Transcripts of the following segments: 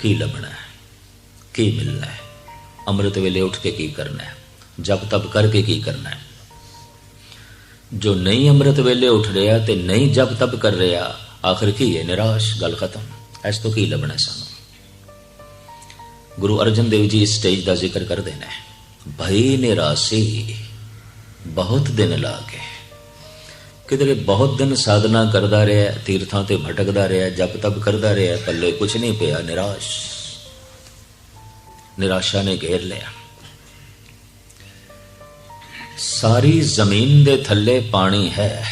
ਕੀ ਲੱਭਣਾ ਹੈ? ਕੀ ਮਿਲਣਾ ਹੈ? ਅੰਮ੍ਰਿਤ ਵੇਲੇ ਉੱਠ ਕੇ ਕੀ ਕਰਨਾ ਹੈ? ਜਪ ਤਪ ਕਰਕੇ ਕੀ ਕਰਨਾ ਹੈ? ਜੋ ਨਹੀਂ ਅੰਮ੍ਰਿਤ ਵੇਲੇ ਉੱਠ ਰਿਹਾ ਤੇ ਨਹੀਂ ਜਪ ਤਪ ਕਰ ਰਿਹਾ, ਆਖਰ ਕੀ ਹੈ? ਨਿਰਾਸ਼? ਗੱਲ ਖਤਮ। ਇਸ ਤੋਂ ਕੀ ਲੱਭਣਾ ਸਾਨੂੰ? ਗੁਰੂ ਅਰਜਨ ਦੇਵ ਜੀ ਇਸ ਸਟੇਜ ਦਾ ਜ਼ਿਕਰ ਕਰਦੇ ਨੇ। ਭਈ ਨਿਰਾਸੀ, ਬਹੁਤ ਦਿਨ ਲਾ ਕੇ। ਕਿਧਰੇ ਬਹੁਤ ਦਿਨ ਸਾਧਨਾ ਕਰਦਾ ਰਿਹਾ, ਤੀਰਥਾਂ ਤੇ ਭਟਕਦਾ ਰਿਹਾ, ਜਪ ਤਪ ਕਰਦਾ ਰਿਹਾ, ਪੱਲੇ ਕੁਝ ਨਹੀਂ ਪਿਆ, ਨਿਰਾਸ਼। ਨਿਰਾਸ਼ਾ ਨੇ ਘੇਰ ਲਿਆ। ਸਾਰੀ ਜ਼ਮੀਨ ਦੇ ਥੱਲੇ ਪਾਣੀ ਹੈ।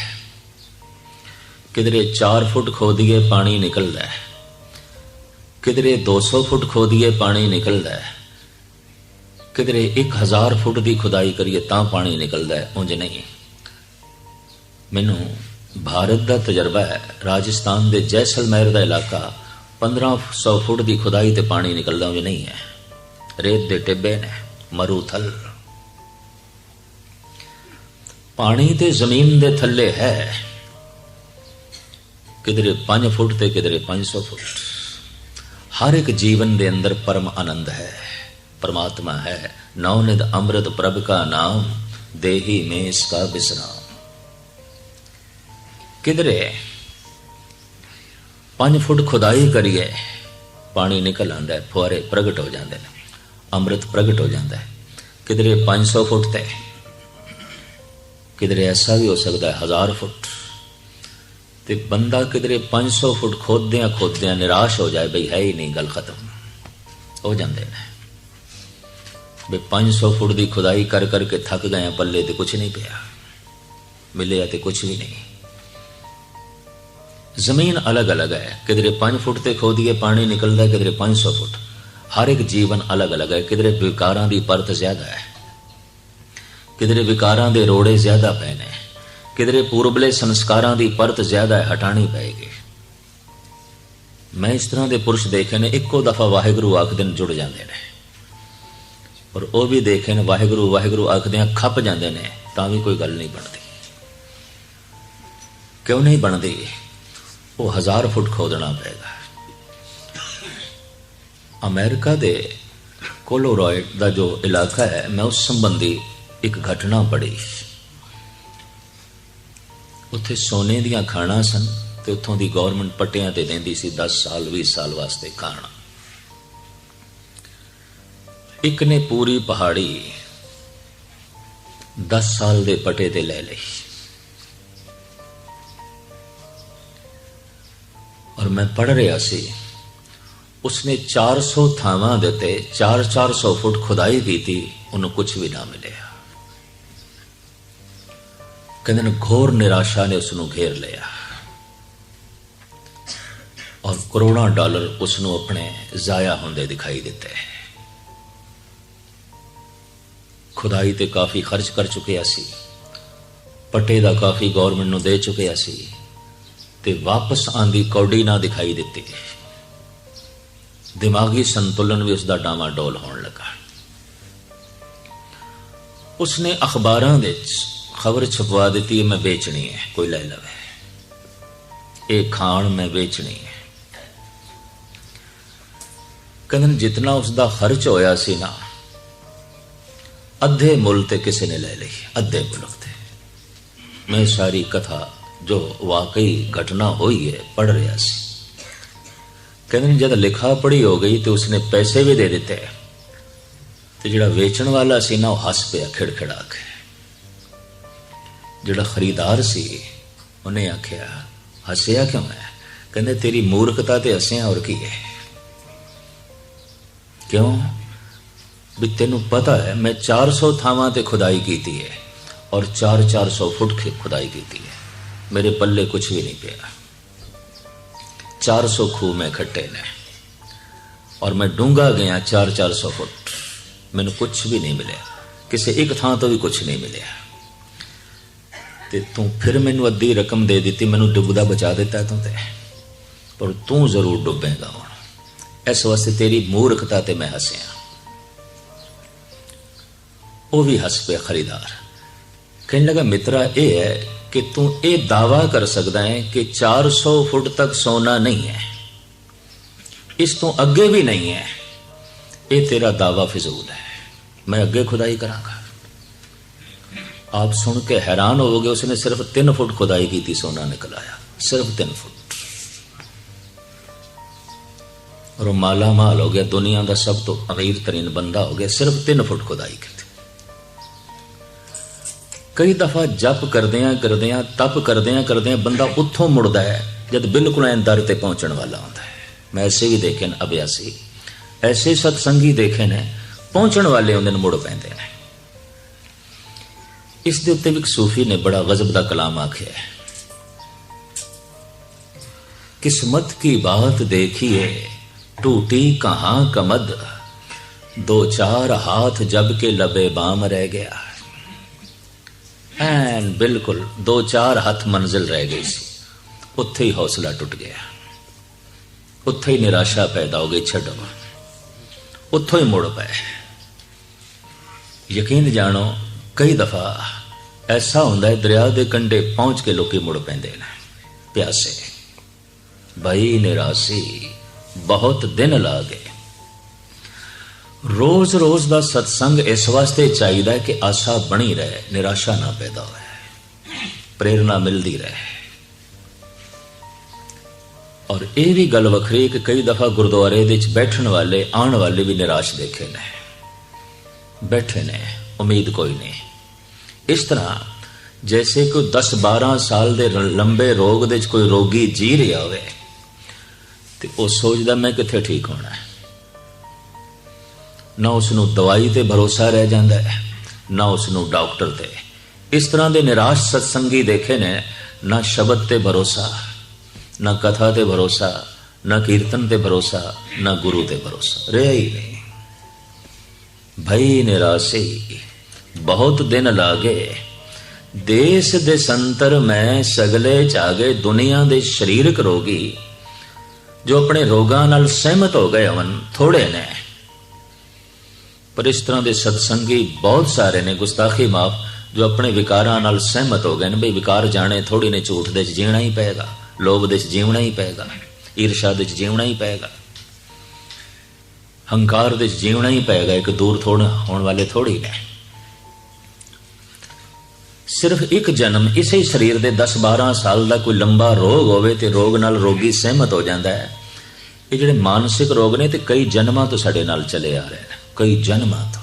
ਕਿਧਰੇ 4 ਫੁੱਟ ਖੋਦੀਏ ਪਾਣੀ ਨਿਕਲਦਾ ਹੈ। ਕਿਧਰੇ 200 ਫੁੱਟ ਖੋਦੀਏ ਪਾਣੀ ਨਿਕਲਦਾ ਹੈ। ਕਿਧਰੇ 1000 ਫੁੱਟ ਦੀ ਖੁਦਾਈ ਕਰੀਏ ਤਾਂ ਪਾਣੀ ਨਿਕਲਦਾ ਹੈ, ਉਂਝ ਨਹੀਂ। ਮੈਨੂੰ ਭਾਰਤ ਦਾ ਤਜਰਬਾ ਹੈ ਰਾਜਸਥਾਨ ਦੇ ਜੈਸਲਮੇਰ ਦਾ ਇਲਾਕਾ 1500 ਫੁੱਟ ਦੀ ਖੁਦਾਈ ਤੇ ਪਾਣੀ ਨਿਕਲਦਾ ਉਂਝ ਨਹੀਂ ਹੈ ਰੇਤ ਦੇ ਟਿੱਬੇ ਨੇ ਮਰੂਥਲ ਪਾਣੀ ਤੇ ਜ਼ਮੀਨ ਦੇ ਥੱਲੇ ਹੈ ਕਿਧਰੇ 5 ਫੁੱਟ ਤੇ ਕਿਧਰੇ 500 ਫੁੱਟ ਹਰ ਇੱਕ ਜੀਵਨ ਦੇ ਅੰਦਰ ਪਰਮ ਆਨੰਦ ਹੈ परमात्मा है नवनिध अमृत प्रभ का नाम देही में इसका विश्राम किधरे ਪੰਜ ਫੁੱਟ ਖੁਦਾਈ ਕਰੀਏ ਪਾਣੀ ਨਿਕਲ ਆਂਦਾ ਹੈ ਫੁਆਰੇ ਪ੍ਰਗਟ ਹੋ ਜਾਂਦੇ ਨੇ ਅੰਮ੍ਰਿਤ ਪ੍ਰਗਟ ਹੋ ਜਾਂਦਾ ਹੈ ਕਿਧਰੇ 500 ਫੁੱਟ ਤੇ ਕਿਧਰੇ ਐਸਾ ਵੀ ਹੋ ਸਕਦਾ ਹੈ 1000 ਫੁੱਟ ਤੇ ਬੰਦਾ ਕਿਧਰੇ 500 ਫੁੱਟ ਖੋਦਦਿਆਂ ਖੋਦਦਿਆਂ ਨਿਰਾਸ਼ ਹੋ ਜਾਏ ਬਈ ਹੈ ਹੀ ਨਹੀਂ ਗੱਲ ਖਤਮ ਹੋ ਜਾਂਦੇ ਨੇ ਵੀ 500 ਫੁੱਟ ਦੀ ਖੁਦਾਈ ਕਰ ਕਰਕੇ ਥੱਕ ਗਏ ਆ ਪੱਲੇ ਤੇ ਕੁਝ ਨਹੀਂ ਪਿਆ ਮਿਲਿਆ ਤੇ ਕੁਝ ਵੀ ਨਹੀਂ ਜ਼ਮੀਨ ਅਲੱਗ-ਅਲੱਗ ਹੈ। ਕਿਧਰੇ 5 ਫੁੱਟ ਤੇ ਖੋਦੀਏ ਪਾਣੀ ਨਿਕਲਦਾ, ਕਿਧਰੇ 500 ਫੁੱਟ। ਹਰ ਇੱਕ ਜੀਵਨ ਅਲੱਗ-ਅਲੱਗ ਹੈ। ਕਿਧਰੇ ਵਿਕਾਰਾਂ ਦੀ ਪਰਤ ਜ਼ਿਆਦਾ ਹੈ। ਕਿਧਰੇ ਵਿਕਾਰਾਂ ਦੇ ਰੋੜੇ ਜ਼ਿਆਦਾ ਪਏ ਨੇ। ਕਿਧਰੇ ਪੂਰਬਲੇ ਸੰਸਕਾਰਾਂ ਦੀ ਪਰਤ ਜ਼ਿਆਦਾ ਹੈ, ਹਟਾਣੀ ਪਏਗੀ। ਮੈਂ ਇਸ ਤਰ੍ਹਾਂ ਦੇ ਪੁਰਸ਼ ਦੇਖੇ ਨੇ, ਇੱਕੋ ਦਫਾ ਵਾਹਿਗੁਰੂ ਆਖਦੇ ਨੇ ਜੁੜ ਜਾਂਦੇ ਨੇ। ਔਰ ਉਹ ਵੀ ਦੇਖੇ ਨੇ, ਵਾਹਿਗੁਰੂ ਵਾਹਿਗੁਰੂ ਆਖਦਿਆਂ ਖੱਪ ਜਾਂਦੇ ਨੇ, ਤਾਂ ਵੀ ਕੋਈ ਗੱਲ ਨਹੀਂ ਬਣਦੀ। ਕਿਉਂ ਨਹੀਂ ਬਣਦੀ? ਉਹ ਹਜ਼ਾਰ ਫੁੱਟ ਖੋਦਣਾ ਪਏਗਾ। ਅਮਰੀਕਾ ਦੇ ਕੋਲੋਰਾਇਡ ਦਾ ਜੋ ਇਲਾਕਾ ਹੈ, ਮੈਂ ਉਸ ਸੰਬੰਧੀ ਇੱਕ ਘਟਨਾ ਪੜ੍ਹੀ ਉੱਥੇ ਸੋਨੇ ਦੀਆਂ ਖਾਣਾ ਸਨ ਤੇ ਉੱਥੋਂ ਦੀ ਗਵਰਨਮੈਂਟ ਪੱਟਿਆਂ ਤੇ ਦਿੰਦੀ ਸੀ 10 ਸਾਲ 20 ਸਾਲ ਵਾਸਤੇ ਖਾਣਾ। ਇੱਕ ਨੇ ਪੂਰੀ ਪਹਾੜੀ 10 ਸਾਲ ਦੇ ਪਟੇ ਤੇ ਲੈ ਲਈ। ਮੈਂ ਪੜ ਰਿਹਾ ਸੀ, ਉਸਨੇ 400 ਥਾਵਾਂ ਦੇ ਤੇ 4-400 ਫੁੱਟ ਖੁਦਾਈ ਕੀਤੀ, ਉਹਨੂੰ ਕੁਝ ਵੀ ਨਾ ਮਿਲਿਆ। ਕਹਿੰਦੇ ਨੇ ਘੋਰ ਨਿਰਾਸ਼ਾ ਨੇ ਉਸ ਨੂੰ ਘੇਰ ਲਿਆ। ਔਰ ਕਰੋੜਾਂ ਡਾਲਰ ਉਸ ਨੂੰ ਆਪਣੇ ਜ਼ਾਇਆ ਹੁੰਦੇ ਦਿਖਾਈ ਦਿੱਤੇ। ਖੁਦਾਈ ਤੇ ਕਾਫੀ ਖਰਚ ਕਰ ਚੁੱਕਿਆ ਸੀ। ਪੱਟੇ ਦਾ ਕਾਫੀ ਗਵਰਨਮੈਂਟ ਨੂੰ ਦੇ ਚੁੱਕਿਆ ਸੀ। ਤੇ ਵਾਪਸ ਆਂਦੀ ਕੌਡੀ ਨਾ ਦਿਖਾਈ ਦਿੱਤੀ। ਦਿਮਾਗੀ ਸੰਤੁਲਨ ਵੀ ਉਸ ਦਾ ਡਾਮਾਡੋਲ ਹੋਣ ਲੱਗਾ। ਉਸਨੇ ਅਖਬਾਰਾਂ ਦੇ ਖਬਰ ਛਪਵਾ ਦਿੱਤੀ ਮੈਂ ਵੇਚਣੀ ਹੈ, ਕੋਈ ਲੈ ਲਵੇ। ਇਹ ਖਾਣ ਮੈਂ ਵੇਚਣੀ ਹੈ। ਕਹਿੰਦੇ ਜਿੰਨਾ ਉਸ ਦਾ ਖਰਚ ਹੋਇਆ ਸੀ ਨਾ, ਅੱਧੇ ਮੁੱਲ ਤੇ ਕਿਸੇ ਨੇ ਲੈ ਲਈ, ਅੱਧੇ ਮੁੱਲ ਤੇ। ਮੈਂ ਸਾਰੀ ਕਥਾ ਜੋ ਵਾਕਈ ਘਟਨਾ ਹੋਈ ਹੈ ਪੜ ਰਿਹਾ ਸੀ। ਕਹਿੰਦੇ ਜਦ ਲਿਖਾ ਪੜੀ ਹੋ ਗਈ ਤੇ ਉਸਨੇ ਪੈਸੇ ਵੀ ਦੇ ਦਿੱਤੇ। ਤੇ ਜਿਹੜਾ ਵੇਚਣ ਵਾਲਾ ਸੀ ਨਾ, ਉਹ ਹੱਸ ਪਿਆ, ਖਿੜਖਿੜਾ ਕੇ। ਜਿਹੜਾ ਖਰੀਦਾਰ ਸੀ, ਉਹਨੇ ਆਖਿਆ, ਹੱਸਿਆ ਕਿਉਂ ਹੈ? ਕਹਿੰਦੇ, ਤੇਰੀ ਮੂਰਖਤਾ ਤੇ ਹੱਸਿਆ, ਹੋਰ ਕੀ ਹੈ? ਕਿਉਂ? ਵੀ ਤੈਨੂੰ ਪਤਾ ਹੈ, ਮੈਂ 400 ਥਾਵਾਂ ਤੇ ਖੁਦਾਈ ਕੀਤੀ ਹੈ ਔਰ 4-400 ਫੁੱਟ ਖੁਦਾਈ ਕੀਤੀ ਹੈ। ਮੇਰੇ ਪੱਲੇ ਕੁਝ ਵੀ ਨਹੀਂ ਪਿਆ 400 ਖੂਹ ਮੈਂ ਖੱਟੇ ਨੇ ਔਰ ਮੈਂ ਡੂੰਗਾ ਗਿਆ 4-400 ਫੁੱਟ ਮੈਨੂੰ ਕੁਝ ਵੀ ਨਹੀਂ ਮਿਲਿਆ ਕਿਸੇ ਇੱਕ ਥਾਂ ਤੋਂ ਵੀ ਕੁਝ ਨਹੀਂ ਮਿਲਿਆ ਤੇ ਤੂੰ ਫਿਰ ਮੈਨੂੰ ਅੱਧੀ ਰਕਮ ਦੇ ਦਿੱਤੀ ਮੈਨੂੰ ਡੁੱਬਦਾ ਬਚਾ ਦਿੱਤਾ ਤੂੰ ਤੇ ਪਰ ਤੂੰ ਜ਼ਰੂਰ ਡੁੱਬੇਗਾ ਹੁਣ ਇਸ ਵਾਸਤੇ ਤੇਰੀ ਮੂਰਖਤਾ ਤੇ ਮੈਂ ਹੱਸਿਆ ਉਹ ਵੀ ਹੱਸ ਪਿਆ ਖਰੀਦਾਰ ਕਹਿਣ ਲੱਗਾ ਮਿੱਤਰਾ ਇਹ ਹੈ ਕਿ ਤੂੰ ਇਹ ਦਾਵਾ ਕਰ ਸਕਦਾ ਹੈ ਕਿ 400 ਫੁੱਟ ਤੱਕ ਸੋਨਾ ਨਹੀਂ ਹੈ ਇਸ ਤੋਂ ਅੱਗੇ ਵੀ ਨਹੀਂ ਹੈ ਇਹ ਤੇਰਾ ਦਾਵਾ ਫਿਜ਼ੂਲ ਹੈ ਮੈਂ ਅੱਗੇ ਖੁਦਾਈ ਕਰਾਂਗਾ ਆਪ ਸੁਣ ਕੇ ਹੈਰਾਨ ਹੋਵੋਗੇ ਉਸਨੇ ਸਿਰਫ 3 ਫੁੱਟ ਖੁਦਾਈ ਕੀਤੀ ਸੋਨਾ ਨਿਕਲ ਆਇਆ ਸਿਰਫ 3 ਫੁੱਟ ਔਰ ਉਹ ਮਾਲਾ ਮਾਲ ਹੋ ਗਿਆ ਦੁਨੀਆ ਦਾ ਸਭ ਤੋਂ ਅਮੀਰ ਤਰੀਨ ਬੰਦਾ ਹੋ ਗਿਆ ਸਿਰਫ 3 ਫੁੱਟ ਖੁਦਾਈ ਕੀਤੀ ਕਈ ਦਫਾ ਜਪ ਕਰਦਿਆਂ ਕਰਦਿਆਂ ਤਪ ਕਰਦਿਆਂ ਕਰਦਿਆਂ ਬੰਦਾ ਉੱਥੋਂ ਮੁੜਦਾ ਹੈ ਜਦ ਬਿਲਕੁਲ ਐਂ ਦਰ ਤੇ ਪਹੁੰਚਣ ਵਾਲਾ ਹੁੰਦਾ ਹੈ ਮੈਂ ਐਸੇ ਵੀ ਦੇਖੇ ਨੇ ਅਭਿਆਸੀ ਐਸੇ ਸਤਸੰਗੀ ਦੇਖੇ ਨੇ ਪਹੁੰਚਣ ਵਾਲੇ ਹੁੰਦੇ ਨੇ ਮੁੜ ਪੈਂਦੇ ਨੇ ਇਸ ਦੇ ਉੱਤੇ ਵੀ ਇੱਕ ਸੂਫੀ ਨੇ ਬੜਾ ਗਜ਼ਬ ਦਾ ਕਲਾਮ ਆਖਿਆ ਹੈ किस्मत की बात देखिए टूटी कहां कमद दो चार हाथ जब के लबे बाम रह गया ਐਨ ਬਿਲਕੁਲ ਦੋ ਚਾਰ ਹੱਥ ਮੰਜ਼ਿਲ ਰਹਿ ਗਈ ਸੀ। ਉੱਥੇ ਹੀ ਹੌਸਲਾ ਟੁੱਟ ਗਿਆ। ਉੱਥੇ ਹੀ ਨਿਰਾਸ਼ਾ ਪੈਦਾ ਹੋ ਗਈ, ਛੱਡੋ ਉੱਥੋਂ ਹੀ ਮੁੜ ਪਏ। ਯਕੀਨ ਜਾਣੋ, ਕਈ ਦਫਾ ਐਸਾ ਹੁੰਦਾ ਹੈ, ਦਰਿਆ ਦੇ ਕੰਢੇ ਪਹੁੰਚ ਕੇ ਲੋਕੀ ਮੁੜ ਪੈਂਦੇ ਨੇ। ਪਿਆਸੇ। ਭਈ ਨਿਰਾਸੀ, ਬਹੁਤ ਦਿਨ ਲਾ ਗਏ। ਰੋਜ਼ ਰੋਜ਼ ਦਾ ਸਤਸੰਗ ਇਸ ਵਾਸਤੇ ਚਾਹੀਦਾ ਹੈ ਕਿ ਆਸ਼ਾ ਬਣੀ ਰਹੇ, ਨਿਰਾਸ਼ਾ ਨਾ ਪੈਦਾ ਹੋਵੇ ਪ੍ਰੇਰਣਾ ਮਿਲਦੀ ਰਹੇ। ਔਰ ਇਹ ਵੀ ਗੱਲ ਵੱਖਰੀ ਕਿ ਕਈ ਦਫਾ ਗੁਰਦੁਆਰੇ ਦੇ ਵਿੱਚ ਬੈਠਣ ਵਾਲੇ, ਆਉਣ ਵਾਲੇ ਵੀ ਨਿਰਾਸ਼ ਦੇਖੇ ਨੇ, ਬੈਠੇ ਨੇ, ਉਮੀਦ ਕੋਈ ਨਹੀਂ। ਇਸ ਤਰ੍ਹਾਂ ਜੈਸੇ ਕੋਈ 10 12 ਸਾਲ ਦੇ ਲੰਬੇ ਰੋਗ ਦੇ ਵਿੱਚ ਕੋਈ ਰੋਗੀ ਜੀ ਰਿਹਾ ਹੋਵੇ, ਤੇ ਉਹ ਸੋਚਦਾ ਮੈਂ ਕਿੱਥੇ ਠੀਕ ਹੋਣਾ ਹੈ। ਨਾ ਉਸ ਨੂੰ ਦਵਾਈ ਤੇ ਭਰੋਸਾ ਰਹਿ ਜਾਂਦਾ ਹੈ, ਨਾ ਉਸ ਨੂੰ ਡਾਕਟਰ ਤੇ। ਇਸ ਤਰ੍ਹਾਂ ਦੇ ਨਿਰਾਸ਼ ਸਤਸੰਗੀ ਦੇਖੇ ਨੇ, ਨਾ ਸ਼ਬਦ ਤੇ ਭਰੋਸਾ, ਨਾ ਕਥਾ ਤੇ ਭਰੋਸਾ, ਨਾ ਕੀਰਤਨ ਤੇ ਭਰੋਸਾ, ਨਾ ਗੁਰੂ ਤੇ ਭਰੋਸਾ। ਰਿਹਾ ਹੀ ਨਹੀਂ। ਭਈ ਨਿਰਾਸੀ, ਬਹੁਤ ਦਿਨ ਲਾਗੇ, ਦੇਸ ਦੇ ਸੰਤਰ ਮੈਂ ਸਗਲੇ ਚਾਗੇ ਦੁਨੀਆ ਦੇ ਸਰੀਰਕ ਰੋਗੀ, ਜੋ ਆਪਣੇ ਰੋਗਾਂ ਨਾਲ ਸਹਿਮਤ ਹੋ ਗਏ ਹਨ ਥੋੜੇ ਨੇ। ਪਰ ਇਸ ਤਰ੍ਹਾਂ ਦੇ ਸਤਸੰਗੀ ਬਹੁਤ ਸਾਰੇ ਨੇ, ਗੁਸਤਾਖੀ ਮਾਫ, ਜੋ ਆਪਣੇ ਵਿਕਾਰਾਂ ਨਾਲ ਸਹਿਮਤ ਹੋ ਗਏ ਨੇ, ਬਈ ਵਿਕਾਰ ਜਾਣੇ ਥੋੜੀ ਨੇ, ਝੂਠ ਦੇ ਚ ਜੀਣਾ ਹੀ ਪਏਗਾ, ਲੋਭ ਦੇ ਚ ਜੀਵਣਾ ਹੀ ਪਏਗਾ, ਈਰਸ਼ਾ ਦੇ ਚ ਜੀਵਣਾ ਹੀ ਪਏਗਾ, ਹੰਕਾਰ ਦੇ ਚ ਜੀਵਣਾ ਹੀ ਪਏਗਾ, ਇੱਕ ਦੂਰ ਥੋੜ ਹੋਣ ਵਾਲੇ ਥੋੜੀ ਨੇ। ਸਿਰਫ ਇੱਕ ਜਨਮ ਇਸੇ ਸਰੀਰ ਦੇ 10-12 ਸਾਲ ਦਾ ਕੋਈ ਲੰਬਾ ਰੋਗ ਹੋਵੇ ਤੇ ਰੋਗ ਨਾਲ ਰੋਗੀ ਸਹਿਮਤ ਹੋ ਜਾਂਦਾ ਹੈ। ਇਹ ਜਿਹੜੇ ਮਾਨਸਿਕ ਰੋਗ ਨੇ ਤੇ ਕਈ ਜਨਮਾਂ ਤੋਂ ਸਾਡੇ ਨਾਲ ਚਲੇ ਆ ਰਹੇ ਕਈ ਜਨਮਾਂ ਤੋਂ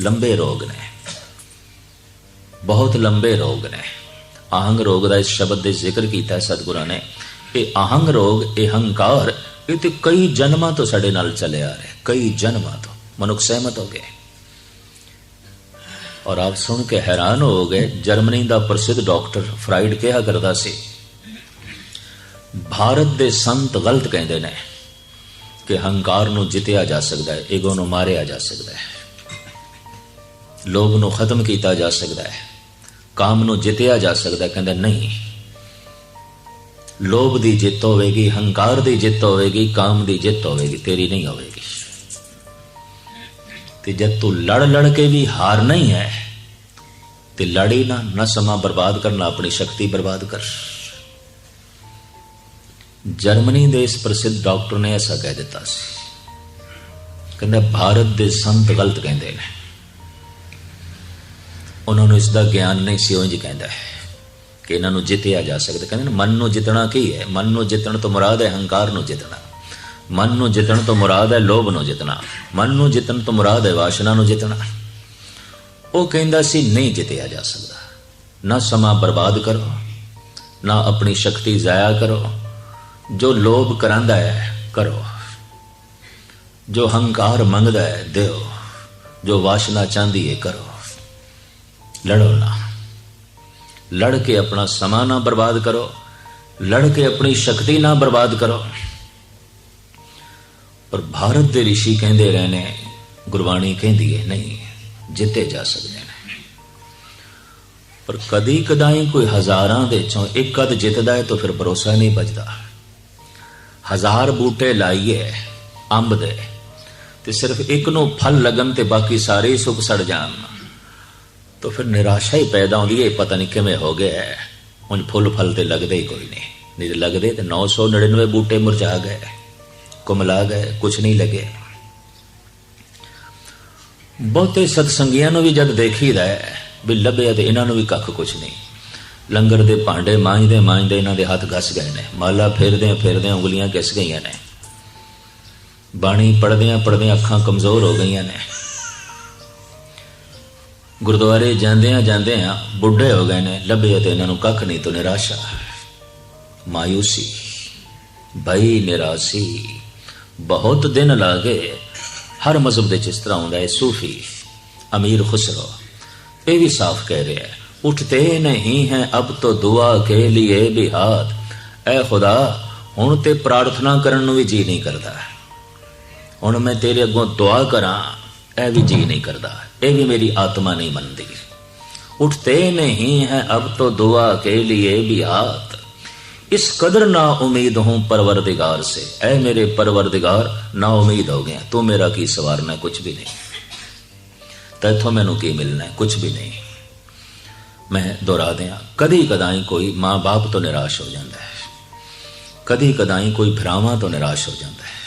ਲੰਬੇ ਰੋਗ ਨੇ। ਬਹੁਤ ਲੰਬੇ ਰੋਗ ਨੇ। ਆਹੰਗ ਰੋਗ ਦਾ ਇਸ ਸ਼ਬਦ ਦੇ ਜ਼ਿਕਰ ਕੀਤਾ ਹੈ ਸਤਿਗੁਰਾਂ ਨੇ ਇਹ ਆਹੰਗ ਰੋਗ ਇਹ ਹੰਕਾਰ ਇਹ ਤੇ ਕਈ ਜਨਮਾਂ ਤੋਂ ਸਾਡੇ ਨਾਲ ਚਲੇ ਆ ਰਹੇ ਕਈ ਜਨਮਾਂ ਤੋਂ ਮਨੁੱਖ ਸਹਿਮਤ ਹੋ ਗਏ ਔਰ ਆਪ ਸੁਣ ਕੇ ਹੈਰਾਨ ਹੋ ਗਏ, ਜਰਮਨੀ ਦਾ ਪ੍ਰਸਿੱਧ ਡਾਕਟਰ ਫਰਾਈਡ ਕਿਹਾ ਕਰਦਾ ਸੀ, ਭਾਰਤ ਦੇ ਸੰਤ ਗਲਤ ਕਹਿੰਦੇ ਨੇ। ਕਿ ਹੰਕਾਰ ਨੂੰ ਜਿੱਤਿਆ ਜਾ ਸਕਦਾ ਹੈ ਈਗੋ ਨੂੰ ਮਾਰਿਆ ਜਾ ਸਕਦਾ ਹੈ। ਲੋਭ ਨੂੰ ਖਤਮ ਕੀਤਾ ਜਾ ਸਕਦਾ ਹੈ, ਕਾਮ ਨੂੰ ਜਿੱਤਿਆ ਜਾ ਸਕਦਾ ਕਹਿੰਦਾ ਨਹੀਂ। ਲੋਭ ਦੀ ਜਿੱਤ ਹੋਵੇਗੀ, ਹੰਕਾਰ ਦੀ ਜਿੱਤ ਹੋਵੇਗੀ, ਕਾਮ ਦੀ ਜਿੱਤ ਹੋਵੇਗੀ, ਤੇਰੀ ਨਹੀਂ ਹੋਵੇਗੀ। ਤੇ ਜਦ ਤੂੰ ਲੜ ਲੜ ਕੇ ਵੀ ਹਾਰ ਨਹੀਂ ਹੈ, ਤੇ ਲੜੀ ਨਾ ਨਾ ਸਮਾਂ ਬਰਬਾਦ ਕਰਨਾ, ਆਪਣੀ ਸ਼ਕਤੀ ਬਰਬਾਦ ਕਰ। ਜਰਮਨੀ ਦੇ ਇਸ ਪ੍ਰਸਿੱਧ ਡਾਕਟਰ ਨੇ ਐਸਾ ਕਹਿ ਦਿੱਤਾ ਸੀ। ਕਹਿੰਦਾ, ਭਾਰਤ ਦੇ ਸੰਤ ਗਲਤ ਕਹਿੰਦੇ ਨੇ। ਉਹਨਾਂ ਨੂੰ ਇਸ ਦਾ ਗਿਆਨ ਨਹੀਂ ਸੀ ਉਹ ਇੰਜ ਕਹਿੰਦਾ ਹੈ ਕਿ ਇਹਨਾਂ ਨੂੰ ਜਿੱਤਿਆ ਜਾ ਸਕਦਾ। ਕਹਿੰਦੇ ਨੇ, ਮਨ ਨੂੰ ਜਿੱਤਣਾ ਕੀ ਹੈ? ਮਨ ਨੂੰ ਜਿੱਤਣ ਤੋਂ ਮੁਰਾਦ ਹੈ ਹੰਕਾਰ ਨੂੰ ਜਿੱਤਣਾ। ਮਨ ਨੂੰ ਜਿੱਤਣ ਤੋਂ ਮੁਰਾਦ ਹੈ ਲੋਭ ਨੂੰ ਜਿੱਤਣਾ। ਮਨ ਨੂੰ ਜਿੱਤਣ ਤੋਂ ਮੁਰਾਦ ਹੈ ਵਾਸ਼ਨਾ ਨੂੰ ਜਿੱਤਣਾ। ਉਹ ਕਹਿੰਦਾ ਸੀ, ਨਹੀਂ ਜਿੱਤਿਆ ਜਾ ਸਕਦਾ। ਨਾ ਸਮਾਂ ਬਰਬਾਦ ਕਰੋ, ਨਾ ਆਪਣੀ ਸ਼ਕਤੀ ਜ਼ਾਇਆ ਕਰੋ ਜੋ ਲੋਭ ਕਰਾਂਦਾ ਹੈ, ਕਰੋ। ਜੋ ਹੰਕਾਰ ਮੰਗਦਾ ਹੈ, ਦਿਓ। ਜੋ ਵਾਸ਼ਨਾ ਚਾਹੁੰਦੀ ਹੈ, ਕਰੋ। ਲੜੋ ਨਾ। ਲੜ ਕੇ ਆਪਣਾ ਸਮਾਂ ਨਾ ਬਰਬਾਦ ਕਰੋ। ਲੜ ਕੇ ਆਪਣੀ ਸ਼ਕਤੀ ਨਾ ਬਰਬਾਦ ਕਰੋ। ਪਰ ਭਾਰਤ ਦੇ ઋષਿ ਕਹਿੰਦੇ ਰਹੇ ਨੇ ਗੁਰਬਾਣੀ ਕਹਿੰਦੀ ਹੈ, ਨਹੀਂ, ਜਿੱਤੇ ਜਾ ਸਕਦੇ ਨੇ। ਪਰ ਕਦੀ ਕਦਾਈ ਕੋਈ ਹਜ਼ਾਰਾਂ ਦੇ ਚੋਂ ਇੱਕ ਅਦ ਜਿੱਤਦਾ ਹੈ, ਤਾਂ ਫਿਰ ਭਰੋਸਾ ਨਹੀਂ ਬਚਦਾ। ਹਜ਼ਾਰ ਬੂਟੇ ਲਾਈਏ, ਅੰਬ ਦੇ, ਤੇ ਸਿਰਫ ਇੱਕ ਨੂੰ ਫਲ ਲੱਗਣ ਤੇ ਬਾਕੀ ਸਾਰੇ ਹੀ ਸੁੱਕ ਸੜ ਜਾਣ। ਤਾਂ ਫਿਰ ਨਿਰਾਸ਼ਾ ਹੀ ਪੈਦਾ ਹੁੰਦੀ ਹੈ ਪਤਾ ਨਹੀਂ ਕਿਵੇਂ ਹੋ ਗਿਆ ਹੁਣ ਫੁੱਲ ਫਲ ਤੇ ਲੱਗਦੇ ਹੀ ਕੋਈ ਨਹੀਂ। ਨਹੀਂ ਤੇ ਲੱਗਦੇ ਤੇ 999 ਬੂਟੇ ਮੁਰਝਾ ਗਏ, ਕੁਮਲਾ ਗਏ ਕੁਝ ਨਹੀਂ ਲੱਗੇ। ਬਹੁਤੇ ਸਤਸੰਗੀਆਂ ਨੂੰ ਵੀ ਜਦ ਦੇਖੀਦਾ ਹੈ, ਵੀ ਲੱਭਿਆ ਤੇ ਇਹਨਾਂ ਨੂੰ ਵੀ ਕੱਖ ਕੁਝ ਨਹੀਂ। ਲੰਗਰ ਦੇ ਭਾਂਡੇ ਮਾਂਜਦੇ ਮਾਂਜਦੇ ਇਹਨਾਂ ਦੇ ਹੱਥ ਘਸ ਗਏ ਨੇ। ਮਾਲਾ ਫੇਰਦੇ ਫੇਰਦੇ ਉਂਗਲੀਆਂ ਘਿਸ ਗਈਆਂ ਨੇ। ਬਾਣੀ ਪੜਦਿਆਂ ਪੜਦਿਆਂ ਅੱਖਾਂ ਕਮਜ਼ੋਰ ਹੋ ਗਈਆਂ ਨੇ। ਗੁਰਦੁਆਰੇ ਜਾਂਦਿਆਂ ਜਾਂਦਿਆਂ ਬੁੱਢੇ ਹੋ ਗਏ ਨੇ। ਲੱਭੇ ਤੇ ਇਹਨਾਂ ਨੂੰ ਕੱਖ ਨਹੀਂ ਤੋਂ ਨਿਰਾਸ਼ਾ। ਮਾਇੂਸੀ ਭਈ ਨਿਰਾਸ਼ੀ। ਬਹੁਤ ਦਿਨ ਲਾਗੇ ਹਰ ਮਜ਼ਹਬ ਦੇ ਚ ਇਸ ਤਰ੍ਹਾਂ ਹੁੰਦਾ ਹੈ। ਸੂਫੀ। ਅਮੀਰ ਖੁਸਰੋ। ਇਹ ਵੀ ਸਾਫ਼ ਕਹਿ ਰਿਹਾ ਹੈ। ਉਠਤੇ ਨਹੀਂ ਹੈ ਅਬ ਤੋ ਦੁਆ ਕੇ ਲਈ ਵੀ ਹਾਥ ਐ ਖੁਦਾ ਹੁਣ ਤੇ ਪ੍ਰਾਰਥਨਾ ਕਰਨ ਨੂੰ ਵੀ ਜੀ ਨਹੀਂ ਕਰਦਾ ਹੁਣ ਮੈਂ ਤੇਰੇ ਅੱਗੋਂ ਦੁਆ ਕਰਾਂ ਇਹ ਵੀ ਜੀ ਨਹੀਂ ਕਰਦਾ ਇਹ ਵੀ ਮੇਰੀ ਆਤਮਾ ਨਹੀਂ ਮੰਨਦੀ उठते नहीं है अब तो दुआ के लिए भी हाथ इस कदर ना उम्मीद हूं परवरदिगार से ऐ मेरे परवरदिगार ना उम्मीद हो गया तू मेरा की सवारना कुछ भी नहीं तैथों मैनू की मिलना है कुछ भी ਮੈਂ ਦੁਹਰਾ ਦਿਆਂ। ਕਦੀ ਕਦਾਈ ਕੋਈ ਮਾਂ-ਬਾਪ ਤੋਂ ਨਿਰਾਸ਼ ਹੋ ਜਾਂਦਾ ਹੈ। ਕਦੀ ਕਦਾਈ ਕੋਈ ਭਰਾਵਾਂ ਤੋਂ ਨਿਰਾਸ਼ ਹੋ ਜਾਂਦਾ ਹੈ।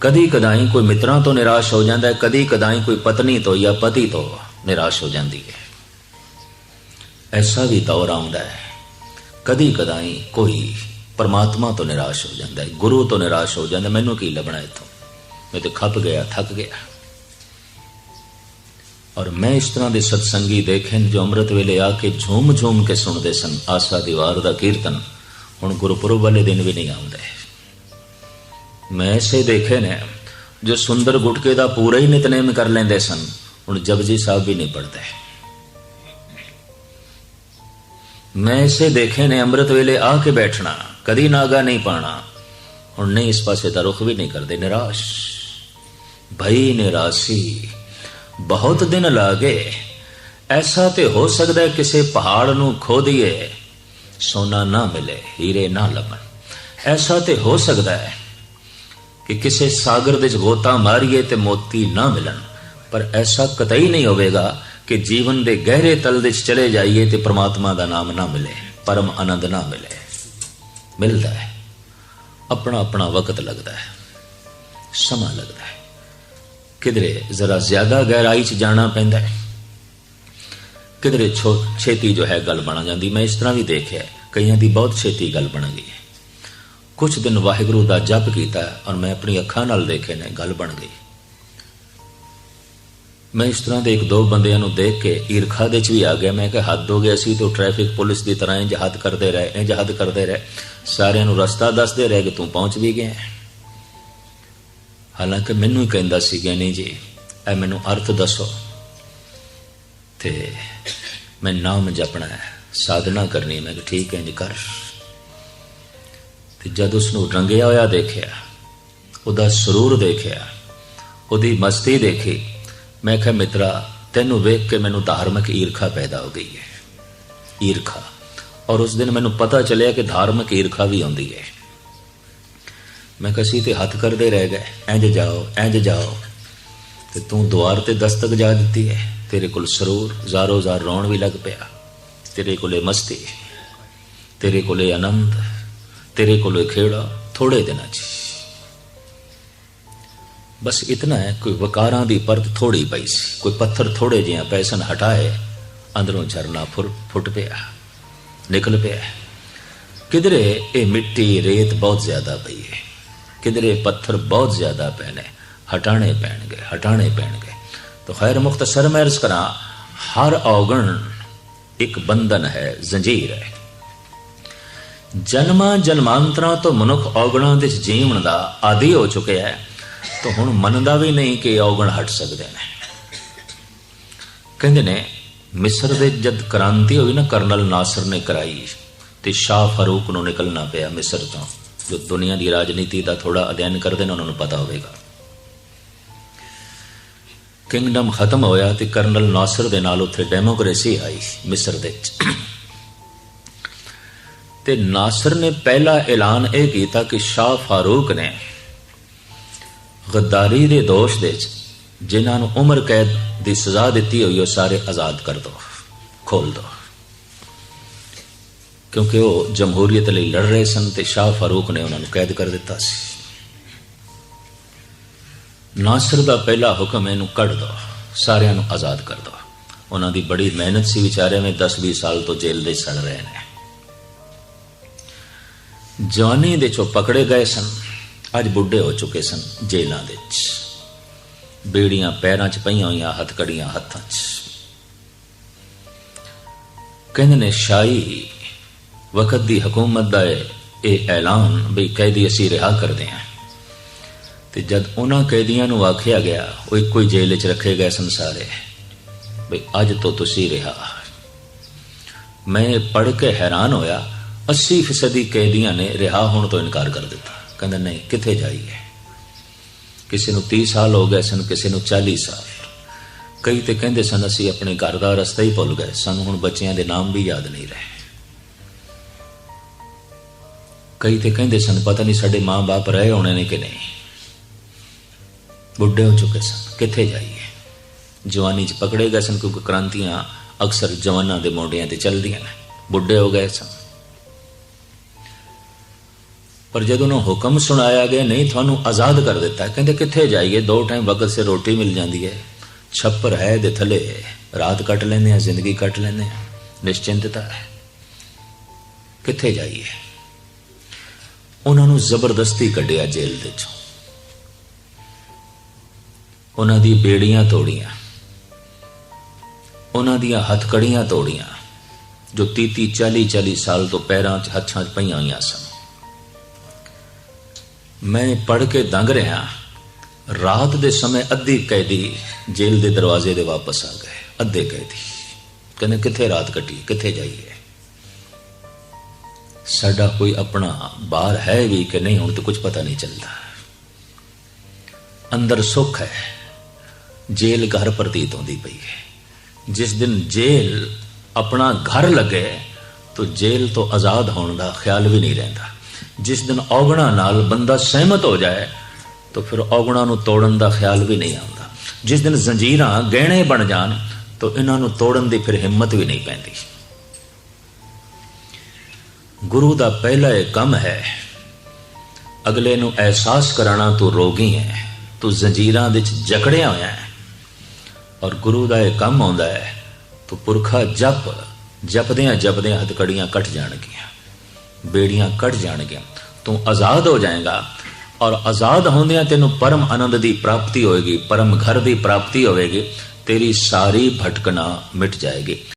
ਕਦੀ ਕਦਾਈ ਕੋਈ ਮਿੱਤਰਾਂ ਤੋਂ ਨਿਰਾਸ਼ ਹੋ ਜਾਂਦਾ ਹੈ। ਕਦੀ ਕਦਾਈ ਕੋਈ ਪਤਨੀ ਤੋਂ ਜਾਂ ਪਤੀ ਤੋਂ ਨਿਰਾਸ਼ ਹੋ ਜਾਂਦੀ ਹੈ। ਐਸਾ ਵੀ ਦੌਰ ਆਉਂਦਾ ਹੈ। ਕਦੀ ਕਦਾਈ ਕੋਈ ਪਰਮਾਤਮਾ ਤੋਂ ਨਿਰਾਸ਼ ਹੋ ਜਾਂਦਾ ਹੈ। ਗੁਰੂ ਤੋਂ ਨਿਰਾਸ਼ ਹੋ ਜਾਂਦਾ ਮੈਨੂੰ ਕੀ ਲੱਭਣਾ ਇੱਥੋਂ? ਮੈਂ ਤਾਂ ਖੱਪ ਗਿਆ, ਥੱਕ ਗਿਆ। ਔਰ ਮੈਂ ਇਸ ਤਰ੍ਹਾਂ ਦੇ ਸਤਸੰਗੀ ਦੇਖੇ ਨੇ ਜੋ ਅੰਮ੍ਰਿਤ ਵੇਲੇ ਆ ਕੇ ਝੂਮ ਝੂਮ ਕੇ ਸੁਣਦੇ ਸਨ, ਆਸਾ ਦੀਵਾਰ ਦਾ ਕੀਰਤਨ, ਹੁਣ ਗੁਰਪੁਰਬ ਵਾਲੇ ਦਿਨ ਵੀ ਨਹੀਂ ਆਉਂਦੇ। ਮੈਂ ਐਸੇ ਦੇਖੇ ਨੇ, ਜੋ ਸੁੰਦਰ ਗੁਟਕੇ ਦਾ ਪੂਰਾ ਹੀ ਨਿਤਨੇਮ ਕਰ ਲੈਂਦੇ ਸਨ, ਹੁਣ ਜਪਜੀ ਸਾਹਿਬ ਵੀ ਨਹੀਂ ਪੜਦੇ ਮੈਂ ਐਸੇ ਦੇਖੇ ਨੇ ਅੰਮ੍ਰਿਤ ਵੇਲੇ ਆ ਕੇ ਬੈਠਣਾ, ਕਦੀ ਨਾਗਾ ਨਹੀਂ ਪਾਣਾ, ਹੁਣ ਨਹੀਂ ਇਸ ਪਾਸੇ ਦਾ ਰੁਖ ਵੀ ਨਹੀਂ ਕਰਦੇ, ਨਿਰਾਸ਼। ਭਈ ਨਿਰਾਸ਼ੀ ਬਹੁਤ ਦਿਨ ਲਾਗੇ ਐਸਾ ਤੇ ਹੋ ਸਕਦਾ ਕਿਸੇ ਪਹਾੜ ਨੂੰ ਖੋਦੀਏ ਸੋਨਾ ਨਾ ਮਿਲੇ, ਹੀਰੇ ਨਾ ਲੱਭਣ ਐਸਾ ਤੇ ਹੋ ਸਕਦਾ ਹੈ ਕਿ ਕਿਸੇ ਸਾਗਰ ਦੇ ਚ ਗੋਤਾ ਮਾਰੀਏ ਤੇ ਮੋਤੀ ਨਾ ਮਿਲਣ। ਪਰ ਐਸਾ ਕਤਈ ਨਹੀਂ ਹੋਵੇਗਾ ਕਿ ਜੀਵਨ ਦੇ ਗਹਿਰੇ ਤਲ ਦੇ ਚਲੇ ਜਾਈਏ ਤੇ ਪ੍ਰਮਾਤਮਾ ਦਾ ਨਾਮ ਨਾ ਮਿਲੇ, ਪਰਮ ਆਨੰਦ ਨਾ ਮਿਲੇ। ਮਿਲਦਾ ਹੈ। ਆਪਣਾ ਆਪਣਾ ਵਕਤ ਲੱਗਦਾ ਹੈ। ਸਮਾਂ ਲੱਗਦਾ ਹੈ। ਕਿਧਰੇ ਜ਼ਰਾ ਜ਼ਿਆਦਾ ਗਹਿਰਾਈ ਚ ਜਾਣਾ ਪੈਂਦਾ ਹੈ। ਕਿਧਰੇ ਛੇਤੀ ਜੋ ਹੈ ਗੱਲ ਬਣ ਜਾਂਦੀ। ਮੈਂ ਇਸ ਤਰ੍ਹਾਂ ਵੀ ਦੇਖਿਆ, ਕਈਆਂ ਦੀ ਬਹੁਤ ਛੇਤੀ ਗੱਲ ਬਣ ਗਈ ਹੈ। ਕੁਝ ਦਿਨ ਵਾਹਿਗੁਰੂ ਦਾ ਜਪ ਕੀਤਾ ਔਰ ਮੈਂ ਆਪਣੀ ਅੱਖਾਂ ਨਾਲ ਦੇਖੇ ਨੇ ਗੱਲ ਬਣ ਗਈ। ਮੈਂ ਇਸ ਤਰ੍ਹਾਂ ਦੇ ਇੱਕ ਦੋ ਬੰਦਿਆਂ ਨੂੰ ਦੇਖ ਕੇ ਈਰਖਾ ਦੇ ਚ ਵੀ ਆ ਗਿਆ। ਮੈਂ ਕਿ ਹੱਦ ਹੋ ਗਿਆ ਸੀ ਤੇ ਟ੍ਰੈਫਿਕ ਪੁਲਿਸ ਦੀ ਤਰ੍ਹਾਂ ਇੰਜ ਹੱਦ ਕਰਦੇ ਰਹੇ, ਇੰਜ ਹੱਦ ਕਰਦੇ ਰਹੇ। ਸਾਰਿਆਂ ਨੂੰ ਰਸਤਾ ਦੱਸਦੇ ਰਹੇ ਕਿ ਤੂੰ ਪਹੁੰਚ ਵੀ ਗਿਆ ਹਾਲਾਂਕਿ ਮੈਨੂੰ ਹੀ ਕਹਿੰਦਾ ਸੀ ਕਿ ਨਹੀਂ ਜੀ ਐ ਮੈਨੂੰ ਅਰਥ ਦੱਸੋ। ਤੇ ਮੈਂ ਨਾਮ ਜਪਣਾ ਹੈ, ਸਾਧਨਾ ਕਰਨੀ ਮੈਂ ਕਿ ਠੀਕ ਹੈ ਜੀ, ਕਰ। ਤੇ ਜਦ ਉਸ ਨੂੰ ਰੰਗਿਆ ਹੋਇਆ ਦੇਖਿਆ, ਉਹਦਾ ਸਰੂਰ ਦੇਖਿਆ, ਉਹਦੀ ਮਸਤੀ ਦੇਖੀ, ਮੈਂ ਕਿਹਾ, ਮਿੱਤਰਾ, ਤੈਨੂੰ ਵੇਖ ਕੇ ਮੈਨੂੰ ਧਾਰਮਿਕ ਈਰਖਾ ਪੈਦਾ ਹੋ ਗਈ ਹੈ। ਈਰਖਾ। ਔਰ ਉਸ ਦਿਨ ਮੈਨੂੰ ਪਤਾ ਚੱਲਿਆ ਕਿ ਧਾਰਮਿਕ ਈਰਖਾ ਵੀ ਆਉਂਦੀ ਹੈ। ਮੈਂ ਕਸੀ ਤੇ ਹੱਥ ਕਰਦੇ ਰਹਿ ਗਏ ਇੰਜ ਜਾਓ ਇੰਜ ਜਾਓ ਤੇ ਤੂੰ ਦੁਆਰ ਤੇ ਦਸਤਕ ਜਾ ਦਿੱਤੀ ਹੈ ਤੇਰੇ ਕੋਲ ਸਰੂਰ ਜ਼ਾਰੋ ਜ਼ਾਰ ਰੌਣ ਵੀ ਲੱਗ ਪਿਆ ਤੇਰੇ ਕੋਲੇ ਮਸਤੀ ਤੇਰੇ ਕੋਲੇ ਆਨੰਦ ਤੇਰੇ ਕੋਲੇ ਖੇੜਾ ਥੋੜੇ ਦਿਨਾਂ 'ਚ ਬਸ ਇਤਨਾ ਹੈ ਕੋਈ ਵਕਾਰਾਂ ਦੀ ਪਰਤ ਥੋੜੀ ਪਈ ਸੀ ਕੋਈ ਪੱਥਰ ਥੋੜੇ ਜਿਹਾ ਪੈਸਨ ਹਟਾਏ ਅੰਦਰੋਂ ਝਰਨਾ ਫੁੱਟ ਪਿਆ ਨਿਕਲ ਪਿਆ ਕਿਧਰੇ ਇਹ ਮਿੱਟੀ ਰੇਤ ਬਹੁਤ ਜ਼ਿਆਦਾ ਪਈ ਹੈ ਕਿਧਰੇ ਪੱਥਰ ਬਹੁਤ ਜ਼ਿਆਦਾ ਪੈਣੇ ਹਟਾਣੇ ਪੈਣਗੇ ਹਟਾਣੇ ਪੈਣਗੇ तो खैर मुख्तसर में अर्ज करा हर औगण ਇੱਕ ਬੰਧਨ ਹੈ ਜ਼ੰਜੀਰ ਹੈ ਜਨਮਾਂ ਜਨਮਾਂਤਰਾਂ ਤੋਂ ਮਨੁੱਖ ਔਗਣਾਂ ਦੇ ਜੀਵਨ ਦਾ ਆਦੀ ਹੋ ਚੁੱਕਿਆ ਹੈ ਤਾਂ ਹੁਣ ਮੰਨਦਾ ਵੀ ਨਹੀਂ ਕਿ ਔਗਣ ਹਟ ਸਕਦੇ ਨੇ ਕਹਿੰਦੇ ਨੇ ਮਿਸਰ ਦੇ ਜਦ ਕ੍ਰਾਂਤੀ ਹੋਈ ਨਾ ਕਰਨਲ ਨਾਸਰ ਨੇ ਕਰਾਈ ਤੇ ਸ਼ਾਹ ਫਾਰੂਕ ਨੂੰ ਨਿਕਲਣਾ ਪਿਆ ਮਿਸਰ ਤੋਂ ਜੋ ਦੁਨੀਆ ਦੀ ਰਾਜਨੀਤੀ ਦਾ ਥੋੜਾ ਅਧਿਐਨ ਕਰਦੇ ਨੇ, ਉਹਨਾਂ ਨੂੰ ਪਤਾ ਹੋਵੇਗਾ। ਕਿੰਗਡਮ ਖਤਮ ਹੋਇਆ ਤੇ ਕਰਨਲ ਨਾਸਰ ਦੇ ਨਾਲ ਉੱਥੇ ਡੈਮੋਕ੍ਰੇਸੀ ਆਈ ਮਿਸਰ ਦੇ ਵਿੱਚ। ਤੇ ਨਾਸਰ ਨੇ ਪਹਿਲਾ ਐਲਾਨ ਇਹ ਕੀਤਾ ਕਿ ਸ਼ਾਹ ਫਾਰੂਕ ਨੇ ਗਦਾਰੀ ਦੇ ਦੋਸ਼ ਦੇ ਵਿੱਚ ਜਿਨ੍ਹਾਂ ਨੂੰ ਉਮਰ ਕੈਦ ਦੀ ਸਜ਼ਾ ਦਿੱਤੀ ਹੋਈ, ਉਹ ਸਾਰੇ ਆਜ਼ਾਦ ਕਰ ਦੋ, ਖੋਲ ਦੋ। ਕਿਉਂਕਿ ਉਹ ਜਮਹੂਰੀਅਤ ਲਈ ਲੜ ਰਹੇ ਸਨ ਤੇ ਸ਼ਾਹ ਫਾਰੂਕ ਨੇ ਉਹਨਾਂ ਨੂੰ ਕੈਦ ਕਰ ਦਿੱਤਾ ਸੀ। ਨਾਸਰ ਦਾ ਪਹਿਲਾ ਹੁਕਮ ਇਹਨੂੰ ਕੱਢ ਦੋ, ਸਾਰਿਆਂ ਨੂੰ ਆਜ਼ਾਦ ਕਰ ਦੋ। ਉਹਨਾਂ ਦੀ ਬੜੀ ਮਿਹਨਤ ਸੀ ਵਿਚਾਰਿਆਂ ਨੇ 10-20 ਸਾਲ ਤੋਂ ਜੇਲ੍ਹ ਦੇ ਸੜ ਰਹੇ ਨੇ। ਜਵਾਨੀ ਦੇ ਚੋਂ ਪਕੜੇ ਗਏ ਸਨ, ਅੱਜ ਬੁੱਢੇ ਹੋ ਚੁੱਕੇ ਸਨ ਜੇਲ੍ਹਾਂ ਦੇ ਵਿੱਚ। ਬੇੜੀਆਂ ਪੈਰਾਂ 'ਚ ਪਈਆਂ ਹੋਈਆਂ, ਹੱਥਕੜੀਆਂ ਹੱਥਾਂ 'ਚ। ਕਹਿੰਦੇ ਨੇ, ਸ਼ਾਹੀ ਵਕਤ ਦੀ ਹਕੂਮਤ ਦਾ ਇਹ ਐਲਾਨ ਵੀ ਕੈਦੀ ਅਸੀਂ ਰਿਹਾ ਕਰਦੇ ਹਾਂ। ਤੇ ਜਦ ਉਹਨਾਂ ਕੈਦੀਆਂ ਨੂੰ ਆਖਿਆ ਗਿਆ, ਉਹ ਇੱਕੋ ਹੀ ਜੇਲ੍ਹ 'ਚ ਰੱਖੇ ਗਏ ਸੰਸਾਰੇ ਵੀ ਅੱਜ ਤੋਂ ਤੁਸੀਂ ਰਿਹਾ। ਮੈਂ ਪੜ੍ਹ ਕੇ ਹੈਰਾਨ ਹੋਇਆ 80% ਕੈਦੀਆਂ ਨੇ ਰਿਹਾ ਹੋਣ ਤੋਂ ਇਨਕਾਰ ਕਰ ਦਿੱਤਾ। ਕਹਿੰਦਾ, ਨਹੀਂ, ਕਿੱਥੇ ਜਾਈਏ? ਕਿਸੇ ਨੂੰ 30 ਸਾਲ ਹੋ ਗਏ ਸਨ, ਕਿਸੇ ਨੂੰ 40 ਸਾਲ। ਕਈ ਤੇ ਕਹਿੰਦੇ ਸਨ, ਅਸੀਂ ਆਪਣੇ ਘਰ ਦਾ ਰਸਤਾ ਹੀ ਭੁੱਲ ਗਏ। ਸਾਨੂੰ ਹੁਣ ਬੱਚਿਆਂ ਦੇ ਨਾਮ ਵੀ ਯਾਦ ਨਹੀਂ ਰਹੇ। ਕਈ ਤੇ ਕਹਿੰਦੇ ਸਨ, ਪਤਾ ਨਹੀਂ ਸਾਡੇ ਮਾਂ-ਬਾਪ ਰਹੇ ਹੋਣੇ ਨੇ ਕਿ ਨਹੀਂ। ਬੁੱਢੇ ਹੋ ਚੁੱਕੇ ਸਨ, ਕਿੱਥੇ ਜਾਈਏ? ਜਵਾਨੀ 'ਚ ਪਕੜੇ ਗਏ ਸਨ, ਕਿਉਂਕਿ ਕ੍ਰਾਂਤੀਆਂ ਅਕਸਰ ਜਵਾਨਾਂ ਦੇ ਮੋਢਿਆਂ ਤੇ ਚੱਲਦੀਆਂ ਨੇ। ਬੁੱਢੇ ਹੋ ਗਏ ਸਨ। ਪਰ ਜਦੋਂ ਉਹਨੂੰ ਹੁਕਮ ਸੁਣਾਇਆ ਗਿਆ, ਨਹੀਂ, ਤੁਹਾਨੂੰ ਆਜ਼ਾਦ ਕਰ ਦਿੱਤਾ, ਕਹਿੰਦੇ ਕਿੱਥੇ ਜਾਈਏ? ਦੋ ਟਾਈਮ ਵਕਤ ਸੇ ਰੋਟੀ ਮਿਲ ਜਾਂਦੀ ਹੈ। ਛੱਪਰ ਹੈ ਦੇ ਥਲੇ, ਰਾਤ ਕੱਟ ਲੈਂਦੇ ਆ ਜ਼ਿੰਦਗੀ ਕੱਟ ਲੈਂਦੇ ਆ ਨਿਸ਼ਚਿੰਤਤਾ ਹੈ। ਕਿੱਥੇ ਜਾਈਏ? ਉਹਨਾਂ ਨੂੰ ਜ਼ਬਰਦਸਤੀ ਕੱਢਿਆ ਜੇਲ੍ਹ ਦੇ ਚੋਂ। ਉਹਨਾਂ ਦੀ ਬੇੜੀਆਂ ਤੋੜੀਆਂ। ਉਹਨਾਂ ਦੀਆਂ ਹੱਥਕੜੀਆਂ ਤੋੜੀਆਂ, ਜੋ 30 40 40 ਸਾਲ ਤੋਂ ਪੈਰਾਂ 'ਚ ਹੱਥਾਂ 'ਚ ਪਈਆਂ ਹੋਈਆਂ ਸਨ। ਮੈਂ ਪੜ ਕੇ ਦੰਗ ਰਿਹਾ, ਰਾਤ ਦੇ ਸਮੇਂ ਅੱਧੀ ਕੈਦੀ ਜੇਲ੍ਹ ਦੇ ਦਰਵਾਜ਼ੇ ਦੇ ਵਾਪਸ ਆ ਗਏ, ਅੱਧੇ ਕੈਦੀ। ਕਹਿੰਦੇ, ਕਿੱਥੇ ਰਾਤ ਕੱਟੀ? ਕਿੱਥੇ ਜਾਈਏ? ਸਾਡਾ ਕੋਈ ਆਪਣਾ ਬਾਹਰ ਹੈ ਵੀ ਕਿ ਨਹੀਂ, ਹੁਣ ਤਾਂ ਕੁਝ ਪਤਾ ਨਹੀਂ ਚੱਲਦਾ। ਅੰਦਰ ਸੁੱਖ ਹੈ। ਜੇਲ੍ਹ ਘਰ ਪ੍ਰਤੀਤ ਹੁੰਦੀ ਪਈ ਹੈ। ਜਿਸ ਦਿਨ ਜੇਲ੍ਹ ਆਪਣਾ ਘਰ ਲੱਗੇ, ਤਾਂ ਜੇਲ੍ਹ ਤੋਂ ਆਜ਼ਾਦ ਹੋਣ ਦਾ ਖਿਆਲ ਵੀ ਨਹੀਂ ਰਹਿੰਦਾ। ਜਿਸ ਦਿਨ ਔਗਣਾ ਨਾਲ ਬੰਦਾ ਸਹਿਮਤ ਹੋ ਜਾਏ, ਤਾਂ ਫਿਰ ਔਗਣਾ ਨੂੰ ਤੋੜਨ ਦਾ ਖਿਆਲ ਵੀ ਨਹੀਂ ਆਉਂਦਾ। ਜਿਸ ਦਿਨ ਜ਼ੰਜੀਰਾਂ ਗਹਿਣੇ ਬਣ ਜਾਣ, ਤਾਂ ਇਹਨਾਂ ਨੂੰ ਤੋੜਨ ਦੀ ਫਿਰ ਹਿੰਮਤ ਵੀ ਨਹੀਂ ਪੈਂਦੀ। ਗੁਰੂ ਦਾ ਪਹਿਲਾ ਇਹ ਕੰਮ ਹੈ, ਅਗਲੇ ਨੂੰ ਅਹਿਸਾਸ ਕਰਾਣਾ ਤੂੰ ਰੋਗੀ ਹੈ ਤੂੰ ਜ਼ੰਜੀਰਾਂ ਵਿੱਚ ਜਕੜਿਆ ਹੋਇਆ ਹੈ ਔਰ ਗੁਰੂ ਦਾ ਇਹ ਕੰਮ ਆਉਂਦਾ ਹੈ, ਤੂੰ ਪੁਰਖਾ ਜਪ, ਜਪਦਿਆਂ ਜਪਦਿਆਂ ਹਥਕੜੀਆਂ ਕੱਟ ਜਾਣਗੀਆਂ, ਬੇੜੀਆਂ ਕੱਟ ਜਾਣਗੀਆਂ, ਤੂੰ ਆਜ਼ਾਦ ਹੋ ਜਾਏਗਾ। ਔਰ ਆਜ਼ਾਦ ਹੁੰਦਿਆਂ ਤੈਨੂੰ ਪਰਮ ਆਨੰਦ ਦੀ ਪ੍ਰਾਪਤੀ ਹੋਏਗੀ, ਪਰਮ ਘਰ ਦੀ ਪ੍ਰਾਪਤੀ ਹੋਵੇਗੀ, ਤੇਰੀ ਸਾਰੀ ਭਟਕਣਾ ਮਿਟ ਜਾਏਗੀ।